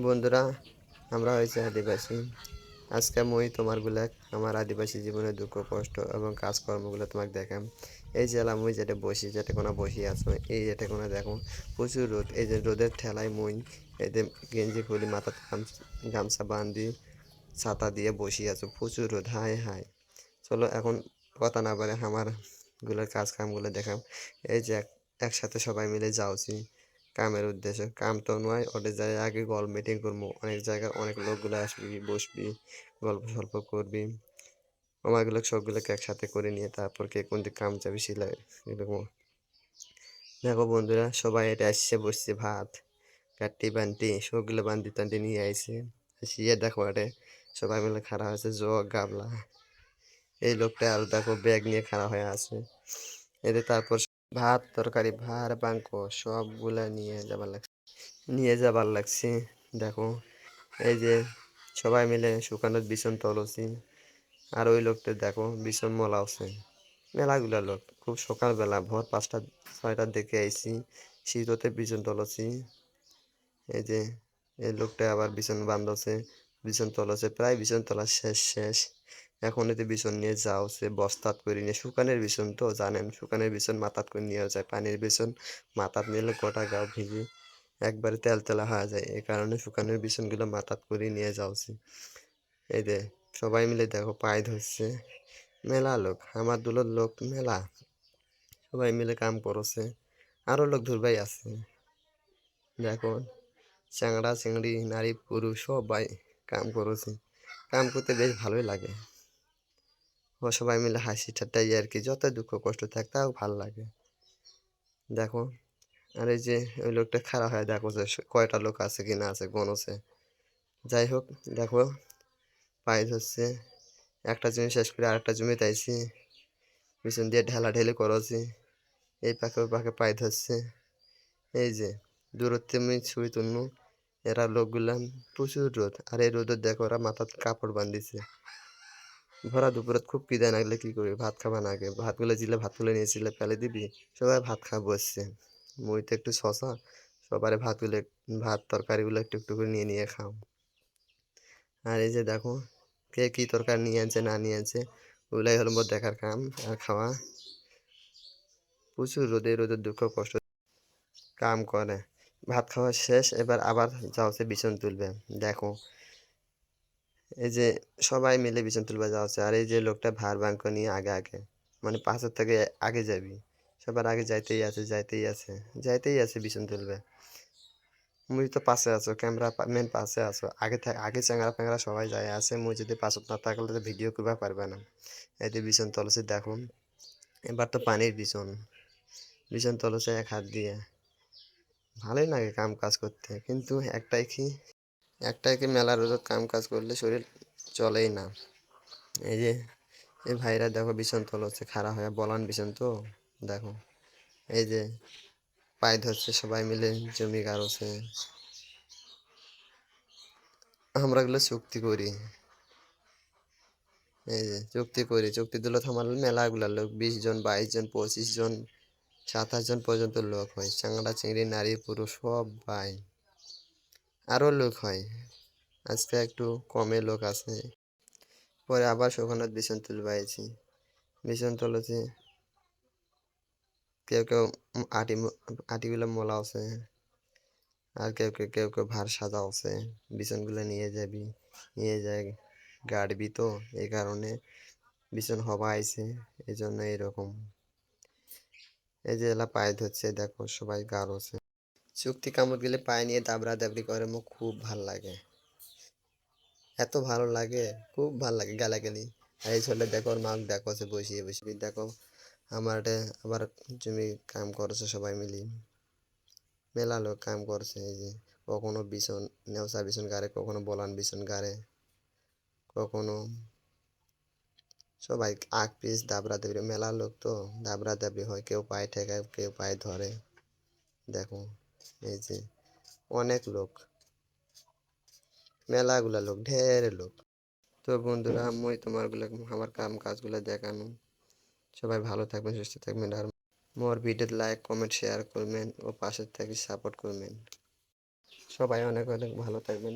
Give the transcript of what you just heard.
বন্ধুরা, আমরা হয়েছে আদিবাসী। আজকে মই তোমার গুলাক আমার আদিবাসী জীবনের দুঃখ, কষ্ট এবং কাজকর্মগুলো তোমাকে দেখাম। এই যে মই যেটা বসি, যেটা কোনো বসি আছো, এই যেটা কোনো দেখো, প্রচুর রোদ। এই যে রোদের ঠেলায় মুই এতে গেঞ্জি খুলি মাথাতে গামছা বান্ধি, ছাতা দিয়ে বসি আছো, প্রচুর রোদ হাই হাই চলো এখন কথা না বলে আমারগুলোর কাজ কামগুলো দেখাম। এই যে এক- একসাথে সবাই মিলে যাওছি। কামের উদ্দেশ্যে। কাম তো নয়, ওদের জায়গায় আগে গল্প মিটিং করব। অনেক জায়গায় অনেক লোকগুলো আসবি, বসবি, গল্প সল্প করবি। আমাগুলো সবগুলোকে একসাথে করে নিয়ে তারপর কে কোন দিকে কাম যাবি এরকম। দেখো বন্ধুরা, সবাই এটা আসছে বসছে, ভাত কাটি বান্টি, সবগুলো বান্দি টান্দি নিয়ে আইছে। আসিয়ে দেখো এটা, সবাই মিলে খাড়া হয়েছে জগ গাবলা এই লোকটা আর দেখো ব্যাগ নিয়ে খাড়া হয়ে আছে। এদের তারপর ভাত, তরকারি, ভাত বাঙ্ক সবগুলা নিয়ে যাবার লাগছে। নিয়ে যাবার লাগছে, দেখো। এই যে সবাই মিলে শুকানোর বিছন তলছি আর ওই লোকটা দেখো, বিছন মলাওছে মেলাগুলা লোক। খুব সকালবেলা ভোর পাঁচটা, ছয়টার দিকে আইছি। শীততে বিছন তলছি এই যে এই লোকটা আবার বিছন বান্ধছে বিছন তলছে প্রায় বিছন তলা শেষ শেষ। এখন এতে বিছন নিয়ে যাওছে বস্তাত করে নিয়ে, শুকানের বিছন তো জানেন, শুকানের বিছন মাথাত করে নিয়ে যায়, পানির বিছন মাথাত নিলে গোটা গাও ভিজে একবারে তেল তেলা হয়ে যায়, এই কারণে শুকানের বিছনগুলো মাথাত করে নিয়ে যাওছি এই দে সবাই মিলে দেখো পায়ে ধরছে, মেলা লোক, আমার দুলোর লোক মেলা, সবাই মিলে কাম করছে আরও লোক ধরবাই আছে, দেখো চ্যাংড়া চিংড়ি নারী পুরুষ সবাই কাম করেছে, কাম করতে বেশ ভালোই লাগে। সবাই মিলে হাসি ঠাট্টাই আর কি যত দুঃখ কষ্ট থাক তাও ভালো লাগে। দেখো, আর এই যে ওই লোকটা খারাপ হয় দেখো যে কয়টা লোক আছে কি না আছে গণছে। যাই হোক, দেখো পায়ে ধরছে একটা জমি শেষ করে আরেকটা জমি তাইছি পিছন দিয়ে ঢেলা ঢেলি করেছি, এই পাখে ওই পাখে পায়ে ধরছে এই যে, দূরত্বে আমি ছবি তুলনু, এরা লোকগুলা প্রচুর রোদ, আর এই রোদের দেখো ওরা মাথার কাপড় বান্ধিছে। ভরা দুপুরে খুব খিদে লাগলে কি করবি? ভাত খাবা না আগে। ভাতগুলো দিলে ভাতগুলো নিয়েছিলে ফেলে দিবি। সবাই ভাত খাওয়া বসছে মুই তো একটু শশা সবারে ভাতগুলো ভাত তরকারিগুলো একটু একটু করে নিয়ে নিয়ে খাও। আর এই যে দেখো, কে কি তরকারি নিয়ে আনছে, না নিয়ে আনছে, ওগুলাই হলো দেখার কাম আর খাওয়া। প্রচুর রোদে রোদের দুঃখ, কষ্ট কাম করে। ভাত খাওয়া শেষ, এবার আবার যাওয়াছে বিছন তুলবে। দেখো এই যে সবাই মিলে বিছন তুলবে যাওয়াছে আর এই যে লোকটা ভার বাঙ্ক নিয়ে আগে আগে মানে পাঁচের থেকে আগে যাবি। সবার আগে যাইতেই আছে যাইতেই আছে যাইতেই আছে বিছন তুলবে মুই তো পাশে আছো, ক্যামেরা মেন পাশে আছো। আগে থাক আগে চ্যাংরা প্যাংরা সবাই যায় আছে, মুই যদি পাশত না থাকলে তো ভিডিও করবা পারবে না। এই যে বিছন তলছে দেখুন এবার তো পানির বিছন। বিছন তলছে এক হাত দিয়ে। ভালোই লাগে কাম কাজ করতে, কিন্তু একটাই কি একটাই কি মেলা রোদ কাম কাজ করলে শরীর চলেই না। এই যে, এই ভাইরা দেখো বিছন তল হচ্ছে, খাড়া হয়ে বলান বিছন তো, দেখো। এই যে, পায়ে ধরছে সবাই মিলে, জমি গাড়ছে। আমরা গুলো চুক্তি করি। এই যে, চুক্তি করি, চুক্তি দিলে আমার মেলাগুলা লোক বিশ জন, বাইশ জন, পঁচিশ জন, সাতাশ জন পর্যন্ত লোক হয়। চাংড়া চিংড়ি, নারী, পুরুষ সবাই আরও লোক হয়। আজকে একটু কমে লোক আছে। পরে আবার শুকনোর বিছন তুলবাইছি বিছন তুলেছি। কেউ কেউ আটি আটিগুলো মোলা আছে। আর কেউ কেউ কেউ কেউ ভার সাজা আছে। বিছনগুলো নিয়ে যাবি, নিয়ে যায় গাড়বি তো, এই কারণে বিছন হবা আইছে এই জন্য এরকম। এই যে এলা পায়ে ধরছে, দেখো সবাই গাড়ছে চুক্তি কামড় গেলে পায়ে নিয়ে দাবড়া দাবড়ি করে, মোক খুব ভালো লাগে। এত ভালো লাগে, খুব ভালো লাগে গালাগালি। আর এই ছেলে দেখো, ওর মাক দেখো, সে বসিয়ে বসিয়ে দেখো, আমার আবার জমি কাম করছে সবাই মিলি। মেলা লোক কাম করছে, এই যে, কখনো বিছন নেওসা বিছন গাড়ে, কখনো বলান বিছন গাড়ে। কখনো সবাই আগ পিস দাবড়া দাবড়ি মেলা লোক তো দাবড়া দাবড়ি হয়, কেউ পায়ে ঠেকায়, কেউ পায়ে ধরে। দেখো এই যে, অনেক লোক। মেলাগুলা লোক, ঢের লোক। তো বন্ধুরা, মই তোমারগুলো, আমার কাম কাজগুলো দেখানো। সবাই ভালো থাকবেন, সুস্থ থাকবেন, আর more video like, comment, share করবেন, ও পাশে থাকি সাপোর্ট করবেন। সবাই অনেক অনেক ভালো থাকবেন।